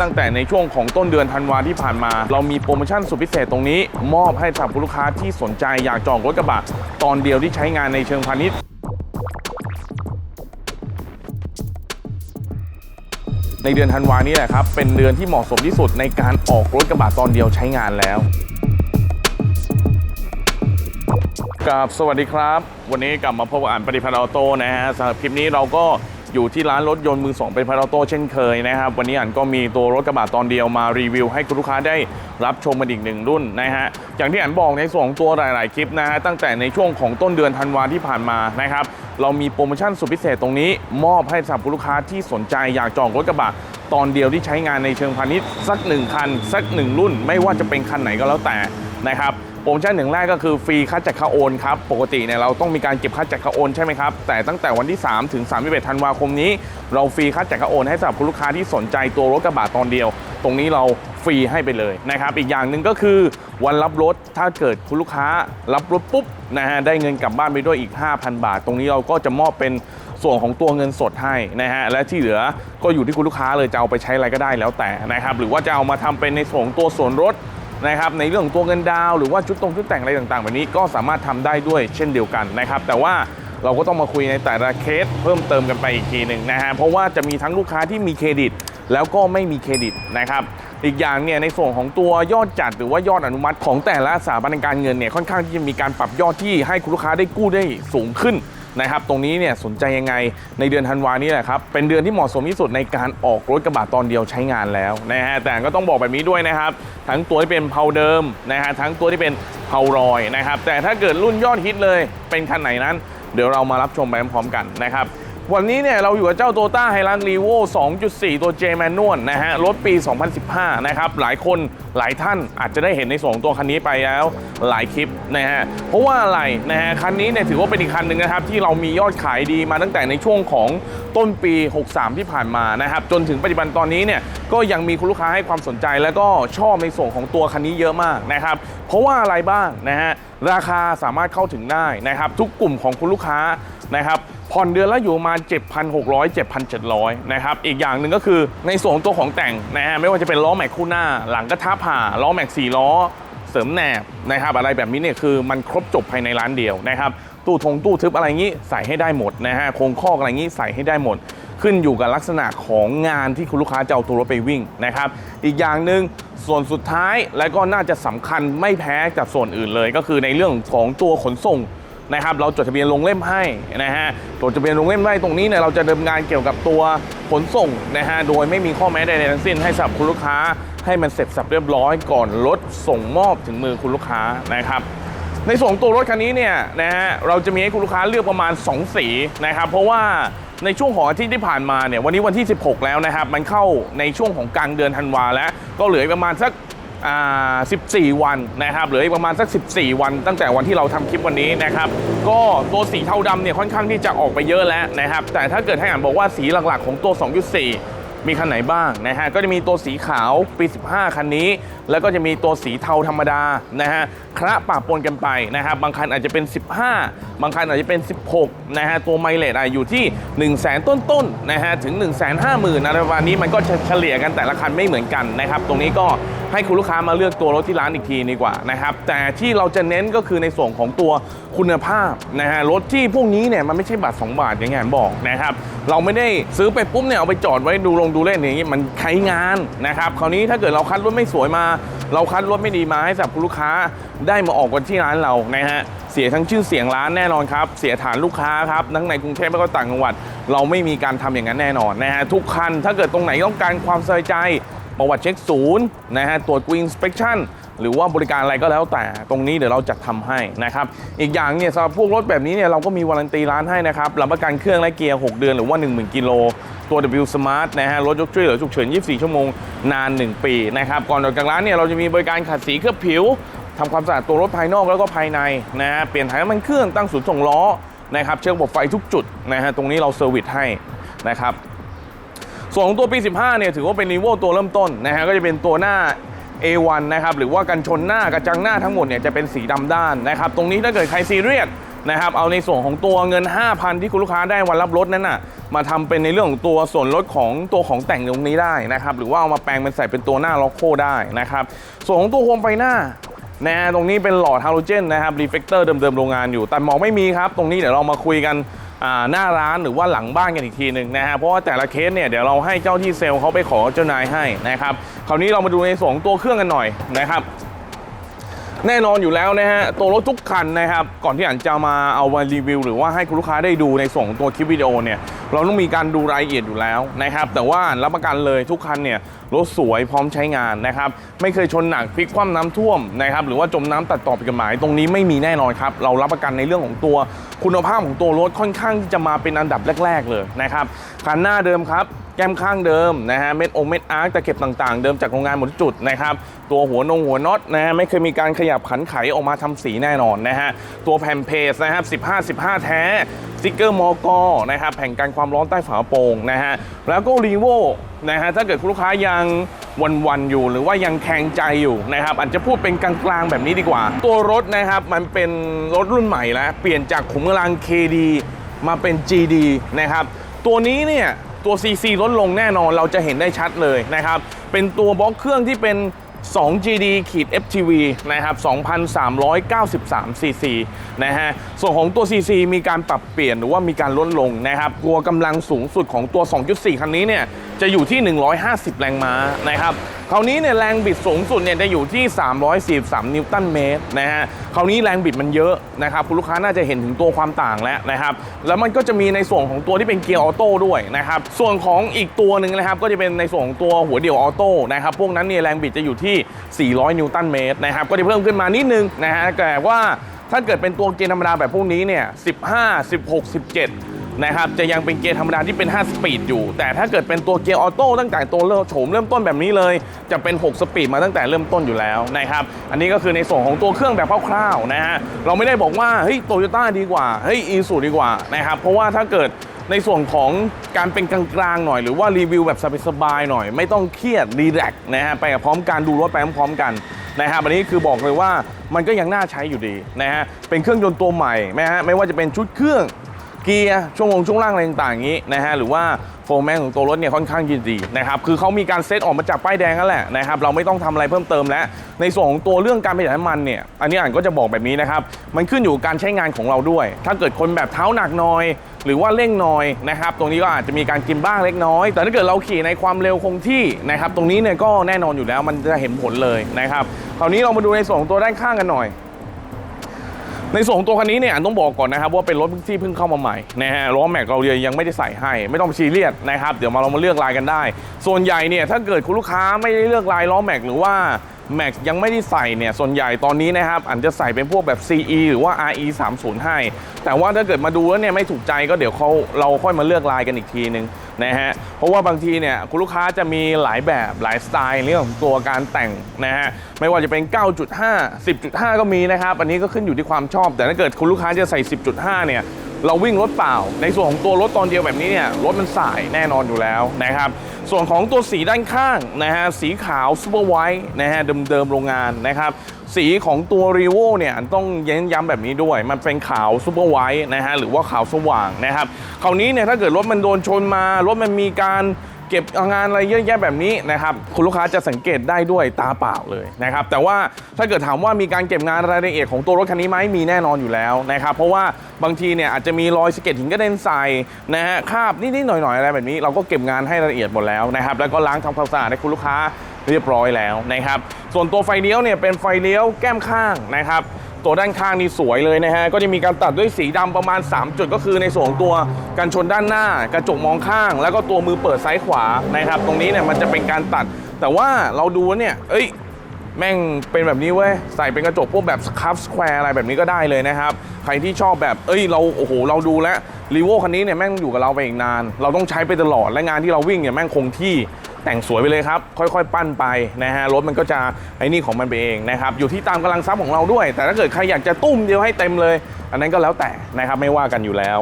ตั้งแต่ในช่วงของต้นเดือนธันวาที่ผ่านมา เรามีโปรโมชั่นสุดพิเศษตรงนี้ มอบให้สำหรับลูกค้าที่สนใจอยากจองรถกระบะตอนเดียวที่ใช้งานในเชิงพาณิชย์ในเดือนธันวานี้แหละครับ เป็นเดือนที่เหมาะสมที่สุดในการออกรถกระบะตอนเดียวใช้งานแล้วกับสวัสดีครับ วันนี้กลับมาพบกับอ่านปฏิพัฒน์ออโต้นะฮะสำหรับคลิปนี้เราก็ อยู่ที่ร้านรถยนต์มือสองเป็นพัฒน์ออโต้เช่นเคยนะครับ วันนี้อ่านก็มีตัวรถกระบะตอนเดียวมารีวิว ให้คุณลูกค้าได้รับชมกันอีกหนึ่งรุ่นนะฮะอย่างที่อ่านบอกในส่วนของตัวหลาย ๆ คลิปนะฮะตั้งแต่ในช่วงของต้นเดือนธันวาที่ผ่านมานะครับเรามีโปรโมชั่นสุดพิเศษตรงนี้ มอบให้สำหรับคุณลูกค้าที่สนใจอยากจองรถกระบะตอนเดียวที่ใช้งานในเชิงพาณิชย์สักหนึ่งคัน สักหนึ่งรุ่น ไม่ว่าจะเป็นคันไหนก็แล้วแต่นะครับ โปรโมชั่นหนึ่งแรกก็คือฟรีค่าจัดค่าโอนครับ ปกติเนี่ยเราต้องมีการเก็บค่าจัดค่าโอนใช่ไหมครับ แต่ตั้งแต่วันที่ 3 ถึง31ธันวาคมนี้ เราฟรีค่าจัดค่าโอนให้สำหรับคุณลูกค้าที่สนใจตัวรถกระบะตอนเดียว ตรงนี้เราฟรีให้ไปเลยนะครับ อีกอย่างหนึ่งก็คือวันรับรถถ้าเกิดคุณลูกค้ารับรถปุ๊บนะฮะได้เงินกลับบ้านไปด้วยอีก 5,000 บาท ตรงนี้เราก็จะมอบเป็นส่วนของตัวเงินสดให้นะฮะและที่เหลือก็อยู่ที่คุณลูกค้าเลยจะเอาไปใช้อะไรก็ได้แล้วแต่นะครับหรือว่าจะเอามาทำเป็นในส่วนตัวส่วนลด นะครับในเรื่องของตัวเงินดาว หรือว่าชุดตรงชุดแต่งอะไรต่างๆแบบนี้ก็สามารถทำได้ด้วยเช่นเดียวกันนะครับแต่ว่าเราก็ต้องมาคุยในแต่ละเคสเพิ่มเติมกันไปอีกทีหนึ่งนะฮะเพราะว่าจะมีทั้งลูกค้าที่มีเครดิต แล้วก็ไม่มีเครดิตนะครับอีกอย่างเนี่ยในส่วนของตัวยอดจัดหรือว่ายอดอนุมัติของแต่ละสถาบันการเงินเนี่ยค่อนข้างที่จะมีการปรับยอดที่ให้คุณลูกค้าได้กู้ได้สูงขึ้น นะครับ ตรงนี้เนี่ยสนใจยังไงในเดือนธันวานี้แหละครับ เป็นเดือนที่เหมาะสมที่สุดในการออกรถกระบะตอนเดียวใช้งานแล้วนะฮะ แต่ก็ต้องบอกแบบนี้ด้วยนะครับ ทั้งตัวที่เป็นเพาเดิมนะฮะ ทั้งตัวที่เป็นเพารอยนะครับ แต่ถ้าเกิดรุ่นยอดฮิตเลยเป็นคันไหนนั้น เดี๋ยวเรามารับชมไปพร้อมๆกันนะครับ วันนี้เนี่ยเราอยู่กับเจ้า t o ต้าไฮรักรีโว2.4 ตัว J Manual นะฮะ รถปี 2015 นะครับ หลายคนหลายท่านอาจจะได้เห็นในส่วนของตัวคันนี้ไปแล้วหลายคลิปนะฮะ เพราะว่าอะไรนะฮะ คันนี้เนี่ยถือว่าเป็นอีกคันหนึ่งนะครับ ที่เรามียอดขายดีมาตั้งแต่ในช่วงของต้นปี 63 ที่ผ่านมานะครับ จนถึงปัจจุบันตอนนี้เนี่ยก็ยังมีคุณลูกค้าให้ความสนใจแล้วก็ชอบในส่วนของตัวคันนี้เยอะมากนะครับ เพราะว่าอะไรบ้างนะฮะราคาสามารถเข้าถึงได้นะครับ ทุกกลุ่มของคุณลูกค้า นะครับผ่อนเดือนละอยู่มา7,600 7,700นะครับอีกอย่างหนึ่งก็คือในส่วนของตัวของแต่งนะฮะไม่ว่าจะเป็นล้อแม็กคู่หน้า หลังกระทะผ่าล้อแม็ก4ล้อ เสริมแหนบนะครับอะไรแบบนี้เนี่ยคือมันครบจบภายในร้านเดียวนะครับตู้ทงตู้ทึบอะไรงี้ใส่ให้ได้หมดนะฮะโครงคอกอะไรงี้ใส่ให้ได้หมด ขึ้นอยู่กับลักษณะของงานที่คุณลูกค้าจะเอาตัวรถไปวิ่งนะครับอีกอย่างหนึ่งส่วนสุดท้ายและก็น่าจะสำคัญไม่แพ้กับส่วนอื่นเลย ก็คือในเรื่องของตัวขนส่ง นะครับเราจดทะเบียนลงเล่มให้นะฮะจดทะเบียนลงเล่มให้ตรงนี้เนี่ยเราจะดำเนินงานเกี่ยวกับตัวขนส่งนะฮะโดยไม่มีข้อแม้ใดๆทั้งสิ้นให้สำหรับคุณลูกค้าให้มันเสร็จสับเรียบร้อยก่อนรถส่งมอบถึงมือคุณลูกค้านะครับในส่วนของตัวรถคันนี้เนี่ยนะฮะเราจะมีให้คุณลูกค้าเลือกประมาณ 2 สีนะครับเพราะว่าในช่วงของอาทิตย์ที่ผ่านมาเนี่ยวันนี้วันที่ 16 แล้วนะครับ มันเข้าในช่วงของกลางเดือนธันวาแล้ว ก็เหลือประมาณสัก 14 วันนะครับหลืออีกประมาณสัก 14 วัน ตั้งแต่วันที่เราทำคลิปวันนี้นะครับก็ตัวสีเทาดำเนี่ยค่อนข้างที่จะออกไปเยอะแล้วนะครับแต่ถ้าเกิดให้อ่านบอกว่าสีหลักๆของตัว 2.4 มีคันไหนบ้างนะฮะก็จะมีตัวสีขาวปี 15 คันนี้ แล้วก็จะมีตัวสีเทาธรรมดานะฮะคละปะปนกันไปนะครับบางคันอาจจะเป็น 15 บางคันอาจจะเป็น 16นะฮะตัวไมเลทอยู่ที่ 1 0 0 0 0แสนต้นๆนะฮะถึง 1 5 0 0 0 0อะไรประมาณนี้มันก็เฉลี่ยกันแต่ละคันไม่เหมือนกันนะครับตรงนี้ก็ ให้คุณลูกค้ามาเลือกตัวรถที่ร้านอีกทีดีกว่านะครับแต่ที่เราจะเน้นก็คือในส่วนของตัวคุณภาพนะฮะรถที่พวกนี้เนี่ยมันไม่ใช่บาท 2 บาทอย่างที่ผมบอกนะครับเราไม่ได้ซื้อไปปุ๊บเนี่ยเอาไปจอดไว้ดูลงดูเล่นอย่างนี้มันใช้งานนะครับคราวนี้ถ้าเกิดเราคัดรถไม่สวยมา เราคัดรถไม่ดีมาให้สำหรับคุณลูกค้าได้มาออกกันที่ร้านเรานะฮะเสียทั้งชื่อเสียงร้านแน่นอนครับ เสียฐานลูกค้าครับทั้งในกรุงเทพและก็ต่างจังหวัด เราไม่มีการทำอย่างนั้นแน่นอนนะฮะทุกคันถ้าเกิดตรงไหนต้องการความสบายใจ ประวัติเช็คศูนย์นะฮะตรวจ Green Inspection หรือว่าบริการอะไรก็แล้วแต่ตรงนี้เดี๋ยวเราจัดทำให้นะครับ อีกอย่างเนี่ยสำหรับพวกรถแบบนี้เนี่ยเราก็มีวารันตีร้านให้นะครับรับประกันเครื่องและเกียร์ 6 เดือนหรือว่า 10,000 กิโล ตัว W Smart นะฮะรถยกช่วยเหลือฉุกเฉิน 24 ชั่วโมงนาน 1 ปีนะครับก่อนออกจากร้านเนี่ยเราจะมีบริการขัดสีเคลือบผิวทำความสะอาดตัวรถภายนอกแล้วก็ภายในนะฮะเปลี่ยนถ่ายน้ำมันเครื่องตั้งศูนย์ส่งล้อนะครับเช็คระบบไฟทุกจุดนะฮะตรงนี้เราเซอร์วิสให้นะครับ ส่วนของตัวปี 15 เนี่ยถือว่าเป็นรีโวตัวเริ่มต้นนะฮะก็จะเป็นตัวหน้า A1 นะครับหรือว่ากันชนหน้ากระจังหน้าทั้งหมดเนี่ยจะเป็นสีดำด้านนะครับตรงนี้ถ้าเกิดใครซีเรียสนะครับเอาในส่วนของตัวเงิน 5,000 ที่คุณลูกค้าได้วันรับรถนั้นน่ะมาทำเป็นในเรื่องของตัวส่วนลดของตัวของแต่งตรงนี้ได้นะครับหรือว่าเอามาแปลงเป็นใส่เป็นตัวหน้าล็อกโคได้นะครับส่วนของตัวโคมไฟหน้านะตรงนี้เป็นหลอดฮาโลเจนนะครับรีเฟกเตอร์เดิมๆโรงงานอยู่ แต่หมอกไม่มีครับ ตรงนี้เดี๋ยวเรามาคุยกัน หน้าร้านหรือว่าหลังบ้านกันอีกทีหนึ่งนะฮะเพราะว่าแต่ละเคสเนี่ยเดี๋ยวเราให้เจ้าที่เซลล์เขาไปขอเจ้านายให้นะครับคราวนี้เรามาดูในส่วนของตัวเครื่องกันหน่อยนะครับแน่นอนอยู่แล้วนะฮะตัวรถทุกคันนะครับ ก่อนที่อันจะมาเอามารีวิว หรือว่าให้คุณลูกค้าได้ดูในส่งตัวคลิปวิดีโอเนี่ย เราต้องมีการดูรายละเอียดอยู่แล้วนะครับ แต่ว่ารับประกันเลยทุกคันเนี่ยรถสวยพร้อมใช้งานนะครับ ไม่เคยชนหนักพลิกคว่ำน้ำท่วมนะครับ หรือว่าจมน้ำตัดต่อผิดกฎหมาย ตรงนี้ไม่มีแน่นอนครับ เรารับประกันในเรื่องของตัวคุณภาพของตัวรถค่อนข้างที่จะมาเป็นอันดับแรก ๆ เลยนะครับคันหน้าเดิมครับแก้มข้างเดิมนะฮะเม็ดองเม็ดอาร์คตะเข็บต่างๆ เดิมจากโรงงานหมดจุดนะครับตัวหัวนงหัวน็อตนะฮะไม่เคยมีการขยับขันไขออกมาทำสีแน่นอนนะฮะตัวแผ่นเพจนะครับ15 15 แท้ สติ๊กเกอร์มอกอนะครับแผ่นกันความร้อนใต้ฝาโปร่งนะฮะแล้วก็รีโวนะฮะถ้าเกิดคุณลูกค้ายังวันๆอยู่ หรือว่ายังแข็งใจอยู่นะครับอาจจะพูดเป็นกลางๆแบบนี้ดีกว่า ตัวรถนะครับมันเป็นรถรุ่นใหม่แล้ว เปลี่ยนจากขุมกำลัง KD มาเป็น GD นะครับตัวนี้เนี่ยตัว CC ลดลงแน่นอนเราจะเห็นได้ชัดเลยนะครับเป็นตัวบล็อกเครื่องที่เป็น 2 GD ขีด FTV นะครับ 2,393 cc นะฮะ ส่วนของตัว CC มีการปรับเปลี่ยนหรือว่ามีการลดลงนะครับ ตัวกำลังสูงสุดของตัว 2.4 คันนี้เนี่ย จะอยู่ที่ 150 แรงม้านะครับ คราวนี้เนี่ยแรงบิดสูงสุดเนี่ยจะอยู่ที่ 343 นิวตันเมตรนะฮะคราวนี้แรงบิดมันเยอะนะครับคุณลูกค้าน่าจะเห็นถึงตัวความต่างแล้วนะครับ แล้วมันก็จะมีในส่วนของตัวที่เป็นเกียร์ออโต้ด้วยนะครับ ส่วนของอีกตัวหนึ่งนะครับ ก็จะเป็นในส่วนของตัวหัวเดี่ยวออโต้นะครับ พวกนั้นเนี่ยแรงบิดจะอยู่ที่ 400 นิวตันเมตรนะครับ ก็จะเพิ่มขึ้นมานิดนึงนะฮะแต่ว่าถ้าเกิดเป็นตัวเกียร์ธรรมดาแบบพวกนี้เนี่ย 15 16 17 นะครับจะยังเป็นเกียร์ธรรมดาที่เป็น 5 สปีดอยู่ แต่ถ้าเกิดเป็นตัวเกียร์ออโต้ตั้งแต่ตัวเริ่มโฉมเริ่มต้นแบบนี้เลย จะเป็น 6 สปีดมาตั้งแต่เริ่มต้นอยู่แล้วนะครับอันนี้ก็คือในส่วนของตัวเครื่องแบบคร่าวๆนะฮะเราไม่ได้บอกว่าเฮ้ยโตโยต้าดีกว่าเฮ้ยอีซูดีกว่านะครับเพราะว่าถ้าเกิดในส่วนของการเป็นกลางๆหน่อยหรือว่ารีวิวแบบสบายๆหน่อย ไม่ต้องเครียดรีแลกซ์นะฮะไปกับพร้อมกันดูรถไปพร้อมๆกันนะครับอันนี้คือบอกเลยว่ามันก็ยังน่าใช้อยู่ดีนะฮะเป็นเครื่องยนต์ตัวใหม่นะฮะไม่ว่าจะเป็นชุดเครื่อง เกียร์ช่วงลงช่วงล่างอะไรต่างๆอย่างนี้นะฮะหรือว่าโฟร์แมนของตัวรถเนี่ยค่อนข้างยินดีนะครับคือเขามีการเซตออกมาจากป้ายแดงนั่นแหละนะครับเราไม่ต้องทำอะไรเพิ่มเติมแล้ว ในส่วนของตัวเรื่องการประหยัดน้ำมันเนี่ยอันนี้อ่านก็จะบอกแบบนี้นะครับมันขึ้นอยู่กับการใช้งานของเราด้วย ถ้าเกิดคนแบบเท้าหนักหน่อย หรือว่าเร่งหน่อยนะครับตรงนี้ก็อาจจะมีการกินบ้างเล็กน้อย แต่ถ้าเกิดเราขี่ในความเร็วคงที่นะครับตรงนี้เนี่ยก็แน่นอนอยู่แล้วมันจะเห็นผลเลยนะครับคราวนี้เรามาดูในส่วนของตัวด้านข้างกันหน่อย ในส่วนของตัวคันนี้เนี่ยอันต้องบอกก่อนนะครับว่าเป็นรถที่เพิ่งเข้ามาใหม่นะฮะล้อแม็กเรายังไม่ได้ใส่ให้ ไม่ต้องซีเรียสนะครับเดี๋ยวมาเรามาเลือกลายกันได้ ส่วนใหญ่เนี่ยถ้าเกิดคุณลูกค้าไม่ได้เลือกลายล้อแม็กหรือว่าแม็กยังไม่ได้ใส่เนี่ยส่วนใหญ่ตอนนี้นะครับอันจะใส่เป็นพวกแบบ CE หรือว่า RE 30ให้แต่ว่าถ้าเกิดมาดูแล้วเนี่ยไม่ถูกใจก็เดี๋ยวเขาเราค่อยมาเลือกลายกันอีกทีนึง นะฮะเพราะว่าบางทีเนี่ยคุณลูกค้าจะมีหลายแบบหลายสไตล์ในเรื่องของตัวการแต่งนะฮะไม่ว่าจะเป็น 9.5 10.5 ก็มีนะครับ อันนี้ก็ขึ้นอยู่ที่ความชอบ แต่ถ้าเกิดคุณลูกค้าจะใส่ 10.5 เนี่ยเราวิ่งรถเปล่า ในส่วนของตัวรถตอนเดียวแบบนี้เนี่ยรถมันสายแน่นอนอยู่แล้วนะครับส่วนของตัวสีด้านข้างนะฮะสีขาวซูเปอร์ไวท์นะฮะเดิมๆโรงงานนะครับ สีของตัวรีโวเนี่ยต้องเย้นย้ำแบบนี้ด้วย มันเป็นขาวซูเปอร์ไวท์นะฮะหรือว่าขาวสว่างนะครับคราวนี้เนี่ยถ้าเกิดรถมันโดนชนมารถมันมีการเก็บงานอะไรเยอะแยะแบบนี้นะครับคุณลูกค้าจะสังเกตได้ด้วยตาเปล่าเลยนะครับแต่ว่าถ้าเกิดถามว่ามีการเก็บงานรายละเอียดของตัวรถคันนี้ไหมมีแน่นอนอยู่แล้วนะครับเพราะว่าบางทีเนี่ยอาจจะมีรอยสะเก็ดหินกระเด็นใส่นะฮะคราบนิดๆหน่อยๆอะไรแบบนี้ เราก็เก็บงานให้ละเอียดหมดแล้วนะครับแล้วก็ล้างทำความสะอาดให้คุณลูกค้า เรียบร้อยแล้วนะครับ ส่วนตัวไฟเลี้ยวเนี่ยเป็นไฟเลี้ยวแก้มข้างนะครับตัวด้านข้างนี่สวยเลยนะฮะ ก็จะมีการตัดด้วยสีดำประมาณ 3 จุดก็คือในส่วนของตัวกันชนด้านหน้า กระจกมองข้าง แล้วก็ตัวมือเปิดซ้ายขวานะครับ ตรงนี้เนี่ยมันจะเป็นการตัด แต่ว่าเราดูเนี่ย เอ้ย แม่งเป็นแบบนี้เว้ย ใส่เป็นกระจกพวกแบบคัฟสแควร์อะไรแบบนี้ก็ได้เลยนะครับ ใครที่ชอบแบบ เอ้ย เรา โอ้โห เราดูแล้วรีโวคันนี้เนี่ยแม่งอยู่กับเราไปอีกนาน เราต้องใช้ไปตลอด และงานที่เราวิ่งเนี่ยแม่งคงที่ แต่งสวยไปเลยครับ ค่อยๆ ปั้นไปนะฮะรถมันก็จะไอ้นี่ของมันไปเองนะครับอยู่ที่ตามกำลังทรัพย์ของเราด้วย แต่ถ้าเกิดใครอยากจะตุ้มเดียวให้เต็มเลย อันนั้นก็แล้วแต่นะครับไม่ว่ากันอยู่แล้ว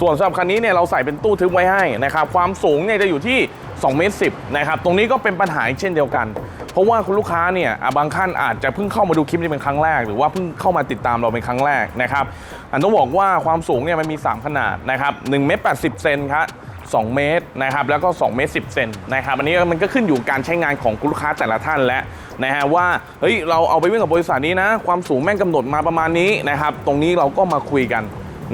ส่วนสำหรับคันนี้เนี่ยเราใส่เป็นตู้ทึบไว้ให้นะครับความสูงเนี่ยจะอยู่ที่2เมตร10นะครับตรงนี้ก็เป็นปัญหาเช่นเดียวกัน เพราะว่าคุณลูกค้าเนี่ยบางท่านอาจจะเพิ่งเข้ามาดูคลิปนี้เป็นครั้งแรก หรือว่าเพิ่งเข้ามาติดตามเราเป็นครั้งแรกนะครับอันต้องบอกว่าความสูงเนี่ยมันมี 3 ขนาดนะครับ1เมตร80เซนครับ 2 เมตรนะครับแล้วก็ 2 เมตร 10 เซนนะครับอันนี้มันก็ขึ้นอยู่การใช้งานของคุลูกค้าแต่ละท่านและนะฮะว่าเฮ้ยเราเอาไปวิ่งกับบริษัทนี้นะ ความสูงแม่งกำหนดมาประมาณนี้นะครับตรงนี้เราก็มาคุยกัน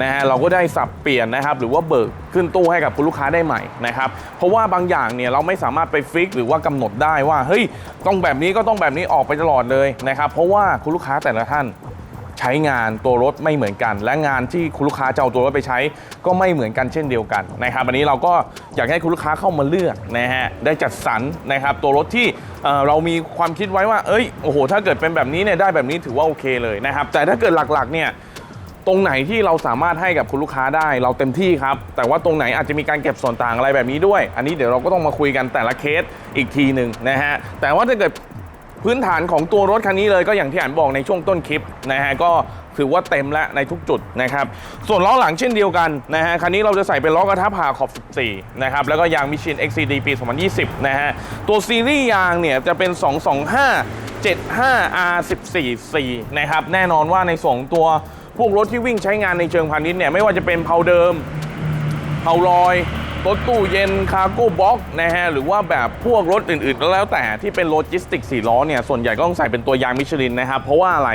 นะฮะเราก็ได้สับเปลี่ยนนะครับหรือว่าเบิกขึ้นตู้ให้กับคุณลูกค้าได้ใหม่นะครับเพราะว่าบางอย่างเนี่ยเราไม่สามารถไปฟิกหรือว่ากำหนดได้ว่าเฮ้ยต้องแบบนี้ก็ต้องแบบนี้ออกไปตลอดเลยนะครับเพราะว่าคุณลูกค้าแต่ละท่าน ใช้งานตัวรถไม่เหมือนกัน และงานที่คุณลูกค้าจะเอาตัวรถไปใช้ ก็ไม่เหมือนกันเช่นเดียวกันนะครับอันนี้เราก็อยากให้คุณลูกค้าเข้ามาเลือกนะฮะได้จัดสรรนะครับตัวรถที่เเรามีความคิดไว้ว่าเอ้ยโอ้โหถ้าเกิดเป็นแบบนี้เนี่ยได้แบบนี้ถือว่าโอเคเลยนะครับแต่ถ้าเกิดหลักๆเนี่ยตรงไหนที่เราสามารถให้กับคุณลูกค้าได้เราเต็มที่ครับ แต่ว่าตรงไหนอาจจะมีการเก็บส่วนต่างอะไรแบบนี้ด้วย อันนี้เดี๋ยวเราก็ต้องมาคุยกันแต่ละเคสอีกทีหนึ่งนะฮะแต่ว่าถ้าเกิด พื้นฐานของตัวรถคันนี้เลยก็อย่างที่อ่านบอกในช่วงต้นคลิปนะฮะก็ถือว่าเต็มแล้วในทุกจุดนะครับ ส่วนล้อหลังเช่นเดียวกันนะฮะ คันนี้เราจะใส่เป็นล้อกระทะผ่าขอบ 14 นะครับ แล้วก็ยางมิชิน XCD ปี 2020 นะฮะ ตัวซีรีส์ยางเนี่ยจะเป็น 225 75 R14C นะครับ แน่นอนว่าในส่วนของตัวพวกรถที่วิ่งใช้งานในเชิงพาณิชย์เนี่ย ไม่ว่าจะเป็นเพาเดิมเผาลอย รถตู้เย็นคาร์โก้บ็อกนะฮะหรือว่าแบบพวกรถอื่นๆก็แล้วแต่ที่เป็นโลจิสติกสี่ล้อเนี่ยส่วนใหญ่ก็ต้องใส่เป็นตัวยางมิชลินนะครับเพราะว่าอะไร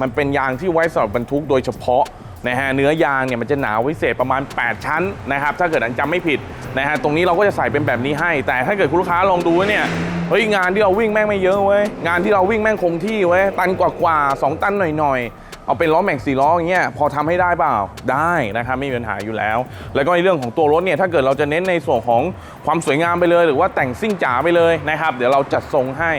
มันเป็นยางที่ไว้สำหรับบรรทุกโดยเฉพาะนะฮะเนื้อยางเนี่ยมันจะหนาวิเศษประมาณ 8 ชั้นนะครับถ้าเกิดอันจำไม่ผิดนะฮะตรงนี้เราก็จะใส่เป็นแบบนี้ให้ แต่ถ้าเกิดคุณลูกค้าลองดูเนี่ยเฮ้ยงานที่เราวิ่งแม่งไม่เยอะเว้ยงานที่เราวิ่งแม่งคงที่เว้ยตันกว่าๆสองตันหน่อยๆ เอาเป็นล้อแม็กซี่ล้ออย่างเงี้ยพอทำให้ได้เปล่าได้นะครับไม่มีปัญหาอยู่แล้ว แล้วก็ในเรื่องของตัวรถเนี่ยถ้าเกิดเราจะเน้นในส่วนของความสวยงามไปเลย หรือว่าแต่งซิ่งจ๋าไปเลยนะครับ เดี๋ยวเราจัดทรงให้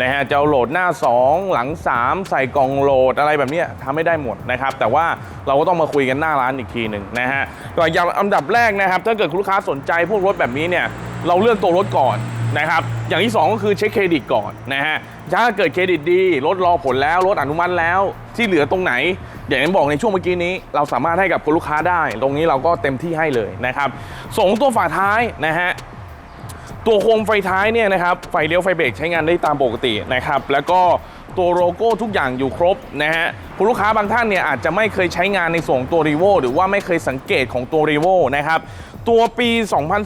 นะฮะจะเอาโหลดหน้า 2 หลัง 3 ใส่กล่องโหลดอะไรแบบเนี้ยทำไม่ได้หมดนะครับ แต่ว่าเราก็ต้องมาคุยกันหน้าร้านอีกทีหนึ่งนะฮะก็อย่างอันดับแรกนะครับ ถ้าเกิดคุณลูกค้าสนใจพวกรถแบบนี้เนี่ยเราเลือกตัวรถก่อน นะครับ อย่างที่ 2 ก็คือเช็คเครดิตก่อนนะฮะถ้าเกิดเครดิตดีรถรอผลแล้วรถอนุมัติแล้ว ที่เหลือตรงไหน อย่างที่บอกในช่วงเมื่อกี้นี้ เราสามารถให้กับคุณลูกค้าได้ ตรงนี้เราก็เต็มที่ให้เลยนะครับส่งตัวฝาท้ายนะฮะตัวโคมไฟท้ายเนี่ยนะครับไฟเลี้ยวไฟเบรกใช้งานได้ตามปกตินะครับแล้วก็ตัวโลโก้ทุกอย่างอยู่ครบนะฮะคุณลูกค้าบางท่านเนี่ยอาจจะไม่เคยใช้งานในส่วนของตัวรีโวหรือว่าไม่เคยสังเกตของตัวรีโวนะครับ ตัวปี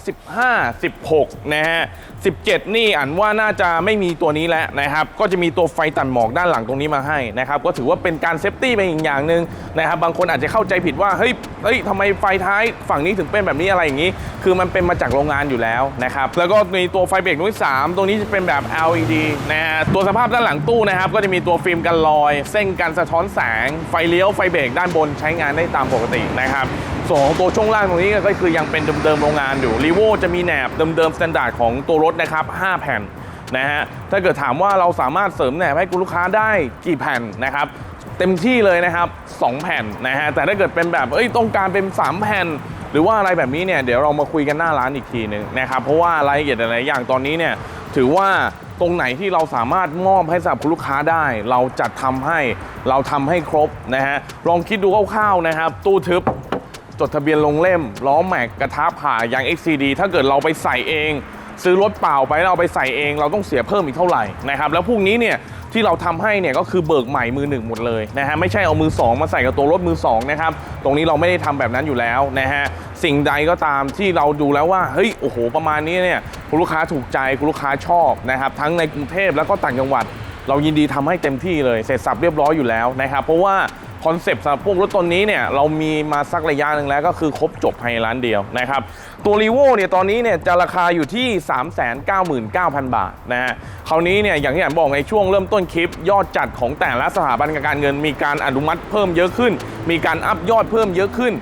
2015 16 นะฮะ 17 นี่อ่านว่าน่าจะไม่มีตัวนี้แล้วนะครับ ก็จะมีตัวไฟตัดหมอกด้านหลังตรงนี้มาให้นะครับ ก็ถือว่าเป็นการเซฟตี้ไปอีกอย่างหนึ่งนะครับ บางคนอาจจะเข้าใจผิดว่า เฮ้ย เฮ้ยทำไมไฟท้ายฝั่งนี้ถึงเป็นแบบนี้อะไรอย่างนี้ คือมันเป็นมาจากโรงงานอยู่แล้วนะครับ แล้วก็มีตัวไฟเบรกตัวที่3ตรงนี้จะเป็นแบบ LED นะฮะ ตัวสภาพด้านหลังตู้นะครับ ก็จะมีตัวฟิล์มกันรอย เส้นกันสะท้อนแสง ไฟเลี้ยว ไฟเบรกด้านบนใช้งานได้ตามปกตินะครับ ส่วนของตัวช่วงล่างตรงนี้ก็คือยังเป็นเดิมๆโรงงานอยู่รีโวจะมีแหนบเดิมๆสแตนดาร์ดของตัวรถนะครับ 5 แผ่นนะฮะถ้าเกิดถามว่าเราสามารถเสริมแหนบให้คุณลูกค้าได้กี่แผ่นนะครับเต็มที่เลยนะครับ 2 แผ่นนะฮะแต่ถ้าเกิดเป็นแบบเอ้ยต้องการเป็น 3 แผ่น หรือว่าอะไรแบบนี้เนี่ยเดี๋ยวเรามาคุยกันหน้าร้านอีกทีหนึ่งนะครับเพราะว่ารายละเอียดหลายอย่างตอนนี้เนี่ยถือว่าตรงไหนที่เราสามารถมอบให้สำหรับคุณลูกค้าได้ เราจัดทำให้เราทำให้ครบนะฮะลองคิดดูคร่าวๆนะครับ ตู้ทึบ จดทะเบียนลงเล่ม ล้อแม็กกระทะผ่ายาง XCD ถ้าเกิดเราไปใส่เอง ซื้อรถเปล่าไปแล้วเอาไปใส่เอง เราต้องเสียเพิ่มอีกเท่าไหร่นะครับแล้วพวกนี้เนี่ยที่เราทำให้เนี่ยก็คือเบิกใหม่มือหนึ่งหมดเลยนะฮะไม่ใช่เอามือสองมาใส่กับตัวรถมือสองนะครับตรงนี้เราไม่ได้ทำแบบนั้นอยู่แล้วนะฮะสิ่งใดก็ตามที่เราดูแล้วว่าเฮ้ยโอ้โหประมาณนี้เนี่ยคุณลูกค้าถูกใจคุณลูกค้าชอบนะครับทั้งในกรุงเทพแล้วก็ต่างจังหวัด เรายินดีทำให้เต็มที่เลยเสร็จสับเรียบร้อยอยู่แล้วนะครับเพราะว่า คอนเซปต์สำหรับพวกรถตัวนี้เนี่ยเรามีมาสักระยะหนึ่งแล้วก็คือครบจบภายในร้านเดียวนะครับตัวรีโวเนี่ยตอนนี้เนี่ยจะราคาอยู่ที่ 399,000 บาทนะฮะคราวนี้เนี่ยอย่างที่ผมบอกในช่วงเริ่มต้นคลิป ยอดจัดของแต่ละสถาบันการเงิน มีการอนุมัติเพิ่มเยอะขึ้น มีการอัพยอดเพิ่มเยอะขึ้น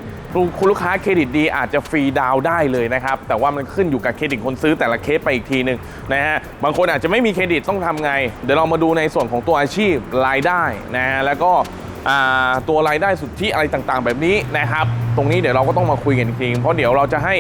คุณลูกค้าเครดิตดีอาจจะฟรีดาวได้เลยนะครับ แต่ว่ามันขึ้นอยู่กับเครดิตคนซื้อแต่ละเคสไปอีกทีหนึ่งนะฮะบางคนอาจจะไม่มีเครดิตต้องทำไง เดี๋ยวเรามาดูในส่วนของตัวอาชีพรายได้นะฮะแล้วก็ ตัวรายได้สุทธิอะไรต่างๆ แบบนี้นะครับ ตรงนี้เดี๋ยวเราก็ต้องมาคุยกันอีกทีเพราะเดี๋ยวเราจะให้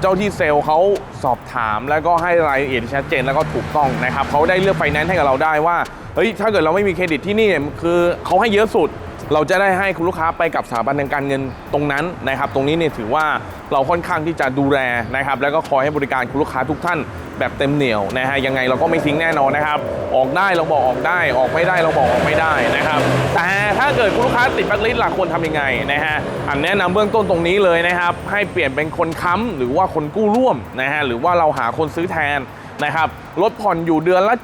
เจ้าที่เซลล์เขาสอบถาม แล้วก็ให้รายละเอียดชัดเจนแล้วก็ถูกต้องนะครับเขาได้เลือกไฟแนนซ์ให้กับเราได้ว่าเฮ้ยถ้าเกิดเราไม่มีเครดิตที่นี่เนี่ยคือเขาให้เยอะสุดเราจะได้ให้คุณลูกค้าไปกับสถาบันทางการเงินตรงนั้นนะครับ ตรงนี้เนี่ยถือว่าเราค่อนข้างที่จะดูแลนะครับ แล้วก็คอยให้บริการคุณลูกค้าทุกท่าน แบบเต็มเหนียวนะฮะยังไงเราก็ไม่ทิ้งแน่นอนนะครับ ออกได้เราบอกออกได้ออกไม่ได้เราบอกออกไม่ได้นะครับแต่ถ้าเกิดคุณลูกค้าติดแบล็คลิสต์ล่ะควรทำยังไงนะฮะอันแนะนำเบื้องต้นตรงนี้เลยนะครับ ให้เปลี่ยนเป็นคนค้ำหรือว่าคนกู้ร่วมนะฮะหรือว่าเราหาคนซื้อแทนนะครับลดผ่อนอยู่เดือนละ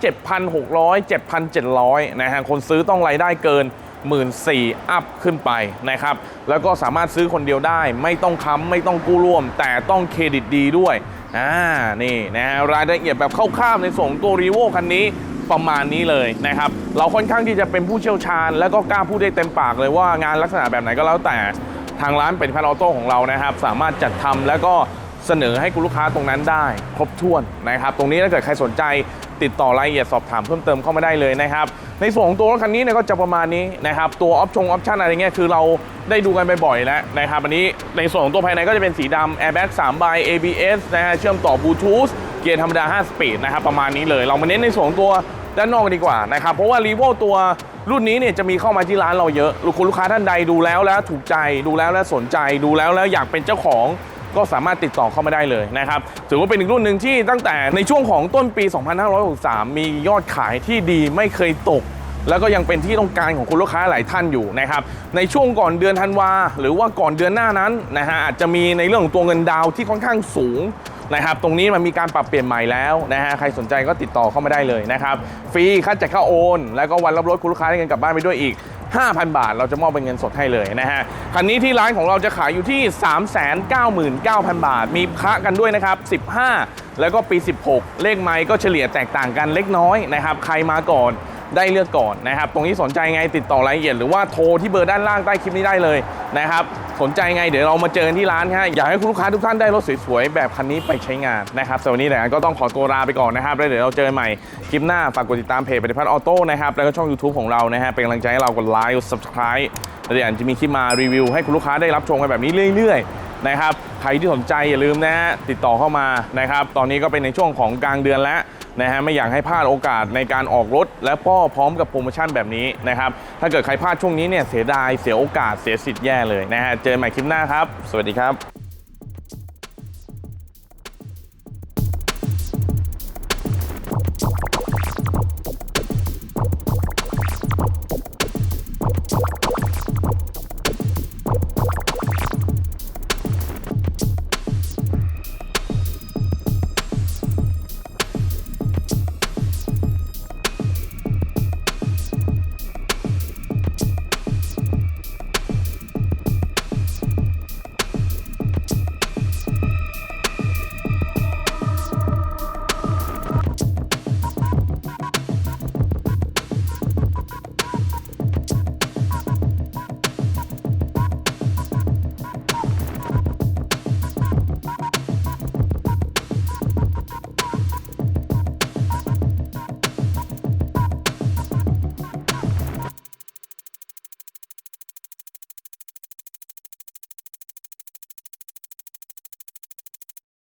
7,600 7,700นะฮะคนซื้อต้องรายได้เกิน 1 4ื่นอัพขึ้นไปนะครับ แล้วก็สามารถซื้อคนเดียวได้ ไม่ต้องค้ำไม่ต้องกู้ร่วม แต่ต้องเครดิตดีด้วยอ่านี่นะฮะรายละเอียดแบบคร่าวๆในส่วนของตัวรีโวคันนี้ประมาณนี้เลยนะครับ เราค่อนข้างที่จะเป็นผู้เชี่ยวชาญ แล้วก็กล้าพูดได้เต็มปากเลยว่างานลักษณะแบบไหนก็แล้วแต่ทางร้านเป็นพันออโต้ของเรานะครับ สามารถจัดทำแล้วก็เสนอให้คุณลูกค้าตรงนั้นได้ ครบถ้วนนะครับ ตรงนี้ถ้าเกิดใครสนใจ ติดต่อรายละเอียดสอบถามเพิ่มเติมเข้ามาได้เลยนะครับในส่วนของตัวรถคันนี้เนี่ยก็จะประมาณนี้นะครับตัวออปชงออปชันอะไรเงี้ยคือเราได้ดูกันไปบ่อยแล้วนะครับอันนี้ในส่วนของตัวภายในก็จะเป็นสีดำ airbag 3ใบ ABS นะฮะเชื่อมต่อบลูทูธเกียร์ธรรมดา 5 สปีดนะครับประมาณนี้เลย เรามาเน้นในส่วนของตัวด้านนอกกันดีกว่านะครับเพราะว่า r ีโวตัวรุ่นนี้เนี่ยจะมีเข้ามาที่ร้านเราเยอะลูกคุณลูกค้าท่านใดดูแล้วแล้วถูกใจดูแล้วแล้วสนใจดูแล้วแล้วอยากเป็นเจ้าของ ก็สามารถติดต่อเข้ามาได้เลยนะครับถือว่าเป็นอีกรุ่นหนึ่งที่ตั้งแต่ในช่วงของต้นปี 2563 มียอดขายที่ดีไม่เคยตกแล้วก็ยังเป็นที่ต้องการของคุณลูกค้าหลายท่านอยู่นะครับ ในช่วงก่อนเดือนธันวาหรือว่าก่อนเดือนหน้านั้นนะฮะอาจจะมีในเรื่องของตัวเงินดาวที่ค่อนข้างสูงนะครับ ตรงนี้มันมีการปรับเปลี่ยนใหม่แล้วนะฮะใครสนใจก็ติดต่อเข้ามาได้เลยนะครับ ฟรีค่าจัดค่าโอน แล้วก็วันรับรถคุณลูกค้าได้เงินกลับบ้านไปด้วยอีก 5,000 บาท เราจะมอบเป็นเงินสดให้เลยนะฮะคันนี้ที่ร้านของเราจะขายอยู่ที่ 399,000 บาท มีพระกันด้วยนะครับ 15 แล้วก็ปี 16 เลขไม้ก็เฉลี่ยแตกต่างกันเล็กน้อยนะครับใครมาก่อน ได้เลือกก่อนนะครับ ตรงนี้สนใจไงติดต่อรายละเอียดหรือว่าโทรที่เบอร์ด้านล่างใต้คลิปนี้ได้เลยนะครับ สนใจไงเดี๋ยวเรามาเจอกันที่ร้านฮะอยากให้คุณลูกค้าทุกท่านได้รถสวยๆแบบคันนี้ไปใช้งานนะครับสำหรับวันนี้เนี่ก็ต้องขอตัวลาไปก่อนนะครับแล้วเดี๋ยวเราเจอกันใหม่คลิปหน้าฝากกดติดตามเพจปฏิพัฒน์ออโต้นะครับแล้วก็ช่อง YouTube ของเรานะฮะเป็นกำลังใจให้เรากดไลค์กด subscribe แล้วเดี๋ยวจจะมีคลิปมารีวิว ให้คุณลูกค้าได้รับชมกันแบบนี้เรื่อยๆนะครับใครที่สนใจอย่าลืมนะฮะติดต่อเข้ามานะครับตอนนี้ก็เป็นในช่วงของกลางเดือนแล้ว นะฮะไม่อยากให้พลาดโอกาสในการออกรถ และก็พร้อมกับโปรโมชั่นแบบนี้นะครับ ถ้าเกิดใครพลาดช่วงนี้เนี่ยเสียดายเสียโอกาสเสียสิทธิ์แย่เลยนะฮะเจอกันใหม่คลิปหน้าครับ สวัสดีครับ